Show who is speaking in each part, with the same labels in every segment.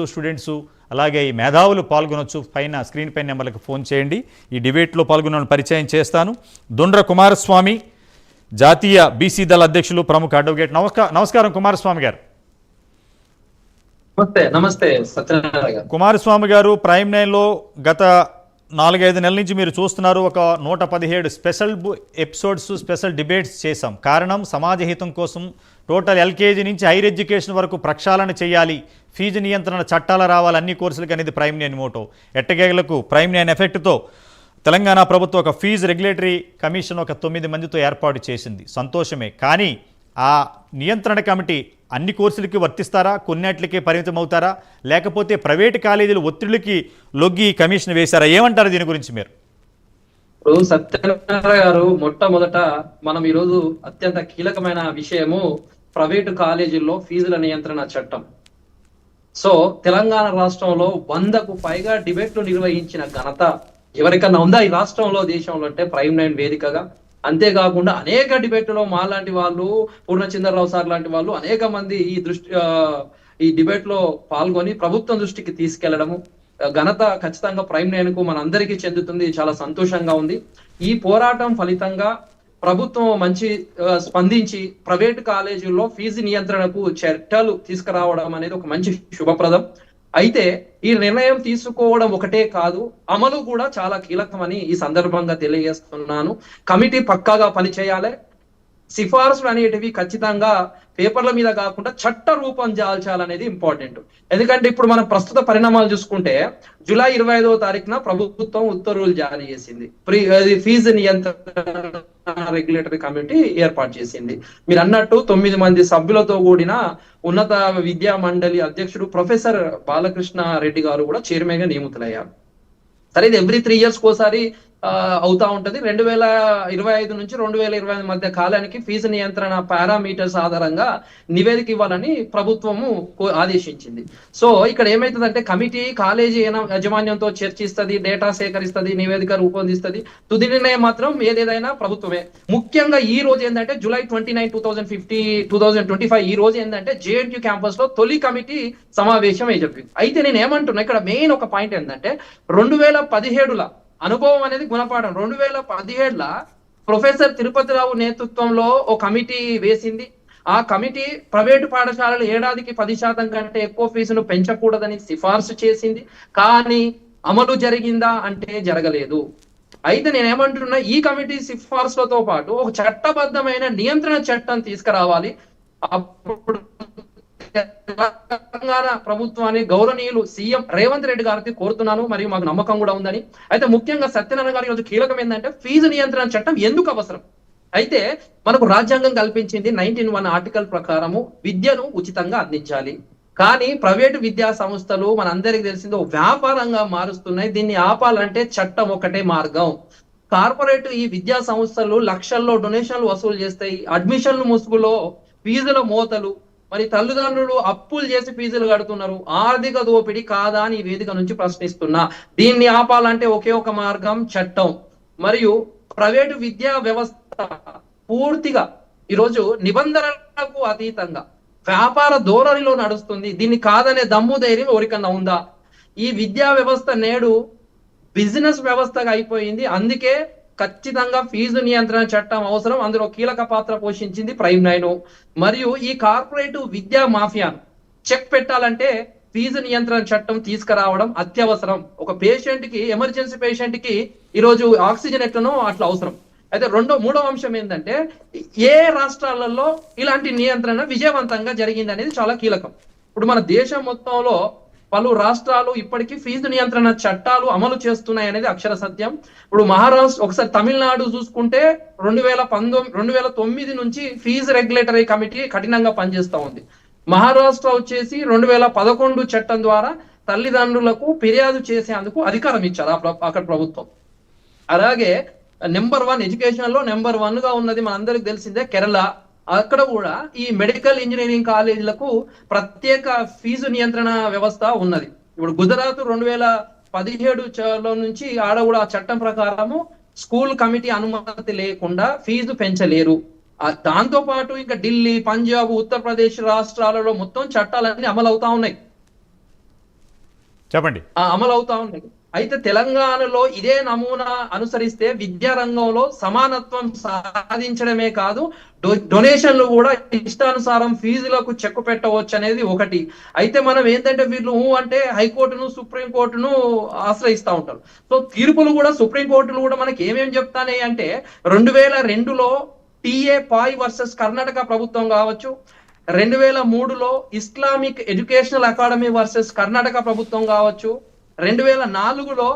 Speaker 1: Students అలాగే ఈ మేధావులు పాల్గొనొచ్చు. పైన స్క్రీన్ పైన నెంబర్లకు ఫోన్ చేయండి. ఈ డిబేట్లో పాల్గొన్న పరిచయం చేస్తాను. దొండ్ర కుమారస్వామి జాతీయ బీసీ దళ అధ్యక్షులు ప్రముఖ అడ్వకేట్. నమస్కారం నమస్కారం కుమారస్వామి గారు.
Speaker 2: నమస్తే నమస్తే
Speaker 1: కుమారస్వామి గారు ప్రైమ్ నైన్లో గత నాలుగైదు నెలల నుంచి మీరు చూస్తున్నారు ఒక నూట పదిహేడు స్పెషల్ బు- ఎపిసోడ్స్ స్పెషల్ డిబేట్స్ చేశాం. కారణం సమాజ హితం కోసం టోటల్ ఎల్కేజీ నుంచి హైర్ ఎడ్యుకేషన్ వరకు ప్రక్షాళన చేయాలి. ఫీజు నియంత్రణ చట్టాలు రావాలి అన్ని కోర్సులకు అనేది ప్రైమ్ నైన్ మోటో. ఎట్టకేలకు ప్రైమ్ నైన్ ఎఫెక్ట్తో తెలంగాణ ప్రభుత్వం ఒక ఫీజు రెగ్యులేటరీ కమిషన్ ఒక తొమ్మిది మందితో ఏర్పాటు చేసింది. సంతోషమే. కానీ ఆ నియంత్రణ కమిటీ అన్ని కోర్సులకి వర్తిస్తారా? కొన్నిటికే పరిమితం అవుతారా లేకపోతే ప్రైవేటు కాలేజీలు ఒత్తిడికి లొగ్గి కమిషన్ వేశారా? ఏమంటారు దీని గురించి మీరు?
Speaker 2: ఇప్పుడు సత్యనారాయణ గారు మొట్టమొదట మనం ఈరోజు అత్యంత కీలకమైన విషయము ప్రైవేటు కాలేజీల్లో ఫీజుల నియంత్రణ చట్టం. సో తెలంగాణ రాష్ట్రంలో వందకు పైగా డిబేట్లు నిర్వహించిన ఘనత ఎవరికన్నా ఉందా ఈ రాష్ట్రంలో దేశంలో అంటే ప్రైమ్ నైన్ వేదికగా? అంతేకాకుండా అనేక డిబేట్లో మాలాంటి వాళ్ళు పూర్ణచంద్రరావు సార్ లాంటి వాళ్ళు అనేక మంది ఈ దృష్టి ఈ డిబేట్లో పాల్గొని ప్రభుత్వం దృష్టికి తీసుకెళ్ళడము ఘనత ఖచ్చితంగా ప్రైమ్ నేనుకు మన మనందరికీ చెందుతుంది. చాలా సంతోషంగా ఉంది. ఈ పోరాటం ఫలితంగా ప్రభుత్వం మంచి స్పందించి ప్రైవేట్ కాలేజీల్లో ఫీజు నియంత్రణకు చట్టాలు తీసుకురావడం అనేది ఒక మంచి శుభప్రదం. అయితే ఈ నిర్ణయం తీసుకోవడం ఒకటే కాదు అమలు కూడా చాలా కీలకమని ఈ సందర్భంగా తెలియజేస్తున్నాను. కమిటీ పక్కాగా పనిచేయాలి. సిఫార్సులు అనేటివి ఖచ్చితంగా పేపర్ల మీద కాకుండా చట్ట రూపం జాల్చాలనేది ఇంపార్టెంట్. ఎందుకంటే ఇప్పుడు మనం ప్రస్తుత పరిణామాలు చూసుకుంటే జూలై ఇరవై ఐదవ తారీఖున ప్రభుత్వం ఉత్తర్వులు జారీ చేసింది. ప్రీ అది ఫీజు నియంత్రణ రెగ్యులేటరీ కమిటీ ఏర్పాటు చేసింది. మీరు అన్నట్టు తొమ్మిది మంది సభ్యులతో కూడిన ఉన్నత విద్యా మండలి అధ్యక్షుడు ప్రొఫెసర్ బాలకృష్ణ రెడ్డి గారు కూడా చైర్మన్గా నియమితులయ్యారు. సరే ఇది ఎవ్రీ త్రీ ఇయర్స్ కోసారి అవుతా ఉంటది. రెండు వేల ఇరవై ఐదు నుంచి రెండు వేల ఇరవై ఐదు మధ్య కాలానికి ఫీజు నియంత్రణ పారామీటర్స్ ఆధారంగా నివేదిక ఇవ్వాలని ప్రభుత్వము కో- ఆదేశించింది. సో ఇక్కడ ఏమైతుందంటే కమిటీ కాలేజీ యాజమాన్యంతో చర్చిస్తుంది డేటా సేకరిస్తుంది నివేదిక రూపొందిస్తుంది. తుది నిర్ణయం మాత్రం ఏదేదైనా ప్రభుత్వమే. ముఖ్యంగా ఈ రోజు ఏంటంటే July twenty nine two thousand fifty two thousand twenty five ఈ రోజు ఏంటంటే జేఎన్యూ క్యాంపస్లో తొలి కమిటీ సమావేశం అయి చెప్పింది అయితే నేను ఏమంటున్నా ఇక్కడ మెయిన్ ఒక పాయింట్ ఏంటంటే రెండు వేల పదిహేడుల అనుభవం అనేది గుణపాఠం. రెండు వేల పదిహేడుల ప్రొఫెసర్ తిరుపతిరావు నేతృత్వంలో ఓ కమిటీ వేసింది. ఆ కమిటీ ప్రైవేటు పాఠశాలలు ఏడాదికి పది శాతం కంటే ఎక్కువ ఫీజును పెంచకూడదని సిఫార్సు చేసింది. కానీ అమలు జరిగిందా అంటే జరగలేదు. అయితే నేను ఏమంటున్నా ఈ కమిటీ సిఫార్సులతో పాటు ఒక చట్టబద్ధమైన నియంత్రణ చట్టం తీసుకురావాలి. అప్పుడు తెలంగాణ ప్రభుత్వాన్ని గౌరవనీయులు సీఎం రేవంత్ రెడ్డి గారికి కోరుతున్నాను మరియు మాకు నమ్మకం కూడా ఉందని. అయితే ముఖ్యంగా సత్యనారాయణ గారి ఈరోజు కీలకం ఏంటంటే ఫీజు నియంత్రణ చట్టం ఎందుకు అవసరం? అయితే మనకు రాజ్యాంగం కల్పించింది నైన్టీన్ వన్ ఆర్టికల్ ప్రకారము విద్యను ఉచితంగా అందించాలి. కానీ ప్రైవేటు విద్యా సంస్థలు మనందరికీ తెలిసింది ఒక వ్యాపారంగా మారుస్తున్నాయి. దీన్ని ఆపాలంటే చట్టం ఒకటే మార్గం. కార్పొరేట్ ఈ విద్యా సంస్థలు లక్షల్లో డొనేషన్లు వసూలు చేస్తాయి. అడ్మిషన్లు ముసుగులో ఫీజుల మోతలు మరి తల్లిదండ్రులు అప్పులు చేసి ఫీజులు కడుతున్నారు. ఆర్థిక దోపిడీ కాదా అని ఈ వేదిక నుంచి ప్రశ్నిస్తున్నా. దీన్ని ఆపాలంటే ఒకే ఒక మార్గం చట్టం. మరియు ప్రైవేటు విద్యా వ్యవస్థ పూర్తిగా ఈరోజు నిబంధనలకు అతీతంగా వ్యాపార ధోరణిలో నడుస్తుంది. దీన్ని కాదనే దమ్ము ధైర్యం ఎవరికన్నా ఉందా? ఈ విద్యా వ్యవస్థ నేడు బిజినెస్ వ్యవస్థగా అయిపోయింది. అందుకే ఖచ్చితంగా ఫీజు నియంత్రణ చట్టం అవసరం. అందులో కీలక పాత్ర పోషించింది ప్రైమ్ నైన్. మరియు ఈ కార్పొరేట్ విద్యా మాఫియాను చెక్ పెట్టాలంటే ఫీజు నియంత్రణ చట్టం తీసుకురావడం అత్యవసరం. ఒక పేషెంట్కి ఎమర్జెన్సీ పేషెంట్కి ఈరోజు ఆక్సిజన్ ఎట్లనో అట్లా అవసరం. అయితే రెండో మూడో అంశం ఏంటంటే ఏ రాష్ట్రాలలో ఇలాంటి నియంత్రణ విజయవంతంగా జరిగింది అనేది చాలా కీలకం. ఇప్పుడు మన దేశం మొత్తంలో పలు రాష్ట్రాలు ఇప్పటికీ ఫీజు నియంత్రణ చట్టాలు అమలు చేస్తున్నాయి అనేది అక్షర సత్యం. ఇప్పుడు మహారాష్ట్ర ఒకసారి తమిళనాడు చూసుకుంటే రెండు వేల పంతొమ్మిది రెండు వేల తొమ్మిది నుంచి ఫీజు రెగ్యులేటరీ కమిటీ కఠినంగా పనిచేస్తూ ఉంది. మహారాష్ట్ర వచ్చేసి రెండు వేల పదకొండు చట్టం ద్వారా తల్లిదండ్రులకు ఫిర్యాదు చేసేందుకు అధికారం ఇచ్చారు ఆ అక్కడ ప్రభుత్వం. అలాగే నెంబర్ వన్ ఎడ్యుకేషన్లో నెంబర్ వన్గా ఉన్నది మనందరికి తెలిసిందే కేరళ. అక్కడ కూడా ఈ మెడికల్ ఇంజనీరింగ్ కాలేజీలకు ప్రత్యేక ఫీజు నియంత్రణ వ్యవస్థ ఉన్నది. ఇప్పుడు గుజరాత్ రెండు వేల పదిహేడు లో నుంచి ఆడ కూడా చట్టం ప్రకారము స్కూల్ కమిటీ అనుమతి లేకుండా ఫీజు పెంచలేరు. దాంతో పాటు ఇంకా ఢిల్లీ పంజాబ్ ఉత్తరప్రదేశ్ రాష్ట్రాలలో మొత్తం చట్టాలన్నీ అమలు అవుతా ఉన్నాయి.
Speaker 1: చెప్పండి.
Speaker 2: అమలు అవుతా ఉన్నాయి. అయితే తెలంగాణలో ఇదే నమూనా అనుసరిస్తే విద్యా రంగంలో సమానత్వం సాధించడమే కాదు డొ- డొనేషన్లు కూడా ఇష్టానుసారం ఫీజులకు చెక్కు పెట్టవచ్చు అనేది ఒకటి. అయితే మనం ఏంటంటే వీళ్ళు అంటే హైకోర్టును సుప్రీం కోర్టును ఉంటారు. సో తీర్పులు కూడా సుప్రీం కోర్టులు కూడా మనకి ఏమేమి చెప్తానే అంటే రెండు వేల రెండులో టిఏ పాయ్ వర్సెస్ కర్ణాటక ప్రభుత్వం కావచ్చు రెండు వేల మూడులో Islamic educational academy versus Karnataka ప్రభుత్వం కావచ్చు రెండు వేల నాలుగులో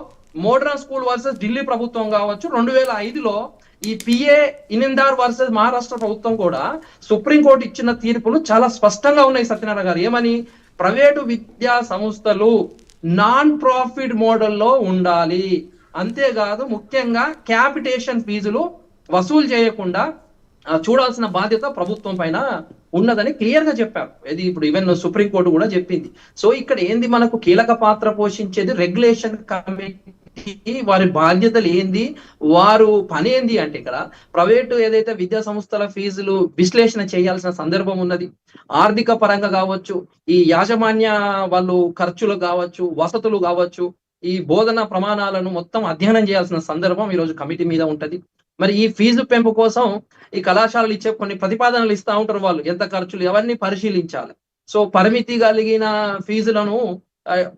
Speaker 2: మోడర్న్ స్కూల్ వర్సెస్ ఢిల్లీ ప్రభుత్వం కావచ్చు రెండు వేల ఐదులో ఈ పిఏ ఇనిందార్ వర్సెస్ మహారాష్ట్ర ప్రభుత్వం కూడా సుప్రీంకోర్టు ఇచ్చిన తీర్పులు చాలా స్పష్టంగా ఉన్నాయి సత్యనారాయణ గారు. ఏమని? ప్రైవేటు విద్యా సంస్థలు నాన్ ప్రాఫిట్ మోడల్లో ఉండాలి. అంతేకాదు ముఖ్యంగా క్యాపిటేషన్ ఫీజులు వసూలు చేయకుండా చూడాల్సిన బాధ్యత ప్రభుత్వం పైన ఉన్నదని క్లియర్గా చెప్పారు. ఇది ఇప్పుడు ఈవెన్ సుప్రీం కోర్టు కూడా చెప్పింది. సో ఇక్కడ ఏంది మనకు కీలక పాత్ర పోషించేది? రెగ్యులేషన్ కమిటీ వారి బాధ్యతలు ఏంది? వారు పని ఏంది అంటే ఇక్కడ ప్రైవేటు ఏదైతే విద్యా సంస్థల ఫీజులు విశ్లేషణ చేయాల్సిన సందర్భం ఉన్నది. ఆర్థిక పరంగా కావచ్చు ఈ యాజమాన్య వాళ్ళు ఖర్చులు కావచ్చు వసతులు కావచ్చు ఈ బోధన ప్రమాణాలను మొత్తం అధ్యయనం చేయాల్సిన సందర్భం ఈ రోజు కమిటీ మీద ఉంటది. మరి ఈ ఫీజు పెంపు కోసం ఈ కళాశాలలు ఇచ్చే కొన్ని ప్రతిపాదనలు ఇస్తా ఉంటారు వాళ్ళు. ఎంత ఖర్చులు అవన్నీ పరిశీలించాలి. సో పరిమితి కలిగిన ఫీజులను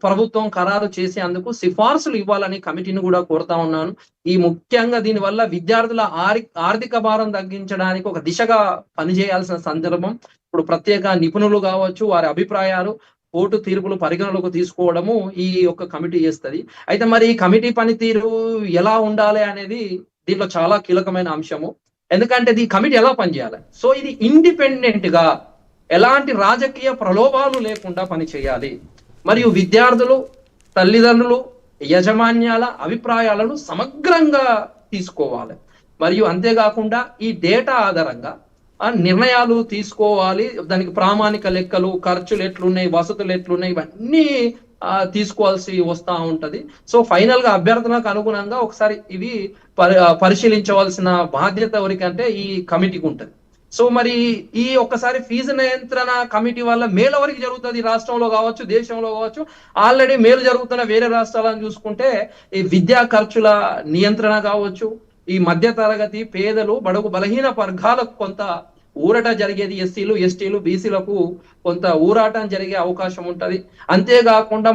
Speaker 2: ప్రభుత్వం ఖరారు చేసేందుకు సిఫార్సులు ఇవ్వాలని కమిటీని కూడా కోరుతా ఉన్నాను. ఈ ముఖ్యంగా దీని వల్ల విద్యార్థుల ఆరి ఆర్థిక భారం తగ్గించడానికి ఒక దిశగా పనిచేయాల్సిన సందర్భం ఇప్పుడు ప్రత్యేక నిపుణులు కావచ్చు వారి అభిప్రాయాలు కోర్టు తీర్పులు పరిగణలోకి తీసుకోవడము ఈ యొక్క కమిటీ చేస్తది. అయితే మరి ఈ కమిటీ పనితీరు ఎలా ఉండాలి అనేది దీంట్లో చాలా కీలకమైన అంశము. ఎందుకంటే ఈ కమిటీ ఎలా పనిచేయాలి? సో ఇది ఇండిపెండెంట్గా ఎలాంటి రాజకీయ ప్రలోభాలు లేకుండా పనిచేయాలి. మరియు విద్యార్థులు తల్లిదండ్రులు యజమాన్యాల అభిప్రాయాలను సమగ్రంగా తీసుకోవాలి. మరియు అంతేకాకుండా ఈ డేటా ఆధారంగా ఆ నిర్ణయాలు తీసుకోవాలి. దానికి ప్రామాణిక లెక్కలు ఖర్చులు ఎట్లున్నాయి వసతులు ఎట్లున్నాయి ఇవన్నీ తీసుకోవాల్సి వస్తా ఉంటది. సో ఫైనల్గా అభ్యర్థనకు అనుగుణంగా ఒకసారి ఇవి పరిశీలించవలసిన బాధ్యత ఎవరికంటే ఈ కమిటీకి ఉంటది. సో మరి ఈ ఒక్కసారి ఫీజు నియంత్రణ కమిటీ వల్ల మేలు ఎవరికి జరుగుతుంది? రాష్ట్రంలో కావచ్చు దేశంలో కావచ్చు. ఆల్రెడీ మేలు జరుగుతున్న వేరే రాష్ట్రాలను చూసుకుంటే ఈ విద్యా ఖర్చుల నియంత్రణ కావచ్చు ఈ మధ్య తరగతి పేదలు బడుగు బలహీన వర్గాలకు కొంత ఊరట జరిగేది ఎస్సీలు ఎస్టీలు బీసీలకు కొంత ఊరాటం జరిగే అవకాశం ఉంటది. అంతేకాకుండా